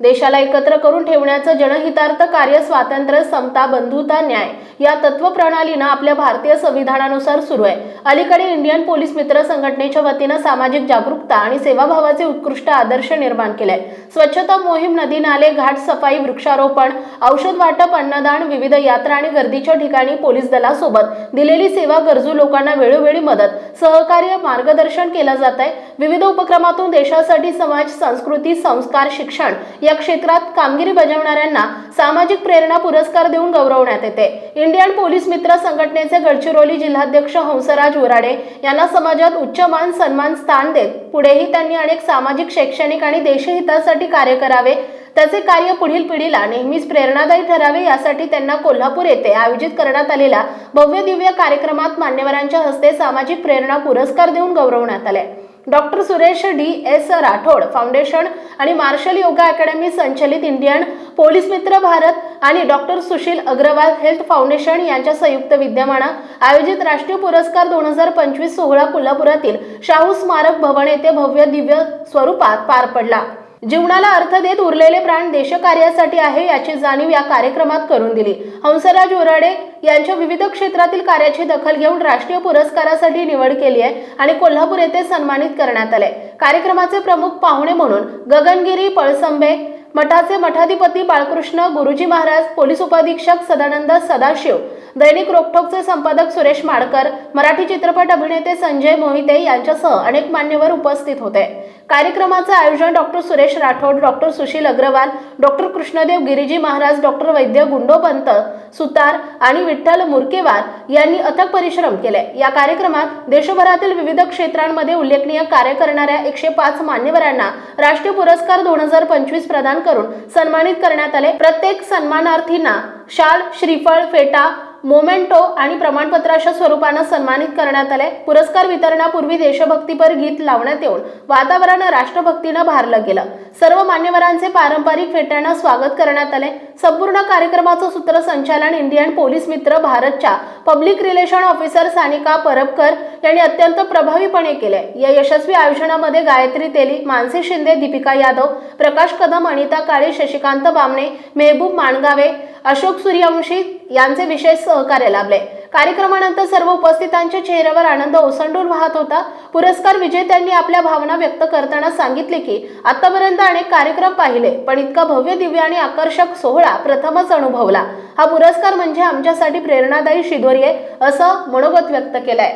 देशाला एकत्र करून ठेवण्याचं जनहितार्थ कार्य स्वातंत्र्य समता बंधुता न्याय या तत्वप्रणालीनं आपल्या भारतीय संविधानानुसार सुरू आहे. अलीकडे इंडियन पोलीस मित्र संघटनेच्या वतीनं सामाजिक जागरूकता आणि सेवाभावाचे उत्कृष्ट आदर्श निर्माण केलाय स्वच्छता मोहीम नदी नाले घाट सफाई वृक्षारोपण औषध वाटप अन्नदान विविध यात्रा आणि गर्दीच्या ठिकाणी पोलीस दलासोबत दिलेली सेवा गरजू लोकांना वेळोवेळी मदत सहकार्य मार्गदर्शन केलं जात आहे विविध उपक्रमातून देशासाठी समाज संस्कृती संस्कार शिक्षण या क्षेत्रात कामगिरी बजावणाऱ्यांना सामाजिक प्रेरणा पुरस्कार देऊन गौरवण्यात येते. इंडियन पोलीस मित्र संघटनेचे गडचिरोली जिल्हाध्यक्ष हंसराज उराडे यांना समाजात उच्च मान सन्मान स्थान देत पुढेही त्यांनी अनेक सामाजिक शैक्षणिक आणि देशहितासाठी कार्य करावे. त्याचे कार्य पुढील पिढीला नेहमीच प्रेरणादायी ठरावे यासाठी त्यांना कोल्हापूर येथे आयोजित करण्यात आलेल्या भव्य दिव्य कार्यक्रमात मान्यवरांच्या हस्ते सामाजिक प्रेरणा पुरस्कार देऊन गौरवण्यात आले. Doctor Suresh D S Rathod foundation आणि मार्शल योगा अकॅडमी संचलित इंडियन पोलीस मित्र भारत आणि doctor Sushil Agarwal health foundation यांच्या संयुक्त विद्यमानं आयोजित राष्ट्रीय पुरस्कार दोन हजार पंचवीस सोहळा कोल्हापुरातील शाहू स्मारक भवन येथे भव्य दिव्य स्वरूपात पार पडला. जीवनाला अर्थ देत उरलेले प्राण देशकार्यासाठी आहे याची जाणीव या कार्यक्रमात करून दिली. हंसराज उराडे यांच्या विविध क्षेत्रातील कार्याची दखल घेऊन राष्ट्रीय पुरस्कारासाठी निवड केली आहे आणि कोल्हापूर येथे सन्मानित करण्यात आले. कार्यक्रमाचे प्रमुख पाहुणे म्हणून गगनगिरी पळसंबे मठाचे मठाधिपती बाळकृष्ण गुरुजी महाराज पोलीस उपाधीक्षक सदानंद सदाशिव दैनिक रोकठोकचे संपादक सुरेश माडकर मराठी चित्रपट अभिनेते संजय मोहिते यांच्यासह अनेक मान्यवर उपस्थित होते. कार्यक्रमाचं आयोजन doctor Suresh Rathod doctor Sushil Agarwal doctor Krishnadev Giriji Maharaj doctor Vaidya Gundopant Sutar आणि विठ्ठल मुरकेवार यांनी अथक परिश्रम केले. या कार्यक्रमात देशभरातील विविध क्षेत्रांमध्ये उल्लेखनीय कार्य करणाऱ्या एकशे पाच मान्यवरांना राष्ट्रीय पुरस्कार दोन हजार पंचवीस प्रदान करून सन्मानित करण्यात आले. प्रत्येक सन्मानार्थींना शाल श्रीफळ फेटा मोमेंटो आणि प्रमाणपत्राच्या स्वरूपानं सन्मानित करण्यात आले. पुरस्कार वितरणापूर्वी देशभक्तीपर गीत लावण्यात येऊन वातावरण राष्ट्रभक्तीनं भारलं गेलं. सर्व मान्यवरांचे पारंपरिक फेट्यांना स्वागत करण्यात आले. संपूर्ण कार्यक्रमाचं सूत्रसंचालन इंडियन पोलीस मित्र भारतच्या public relation officer Sanika Parabkar यांनी अत्यंत प्रभावीपणे केले. या यशस्वी आयोजनामध्ये गायत्री तेली मानसी शिंदे दीपिका यादव प्रकाश कदम अनिता काळे शशिकांत बामणे मेहबूब माणगावे अशोक सूर्यवंशी यांचे विशेष सहकार्य लाभले. कार्यक्रमानंतर सर्व उपस्थितांच्या चेहऱ्यावर आनंद ओसंडून वाहत होता. पुरस्कार विजेत्यांनी आपल्या भावना व्यक्त करताना सांगितले की आतापर्यंत अनेक कार्यक्रम पाहिले पण इतका भव्य दिव्य आणि आकर्षक सोहळा प्रथमच अनुभवला. हा पुरस्कार म्हणजे आमच्यासाठी प्रेरणादायी शिदोरी आहे असं मनोगत व्यक्त केलंय.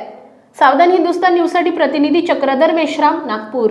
सावधान हिंदुस्तान न्यूजसाठी प्रतिनिधी चक्रधर मेश्राम नागपूर.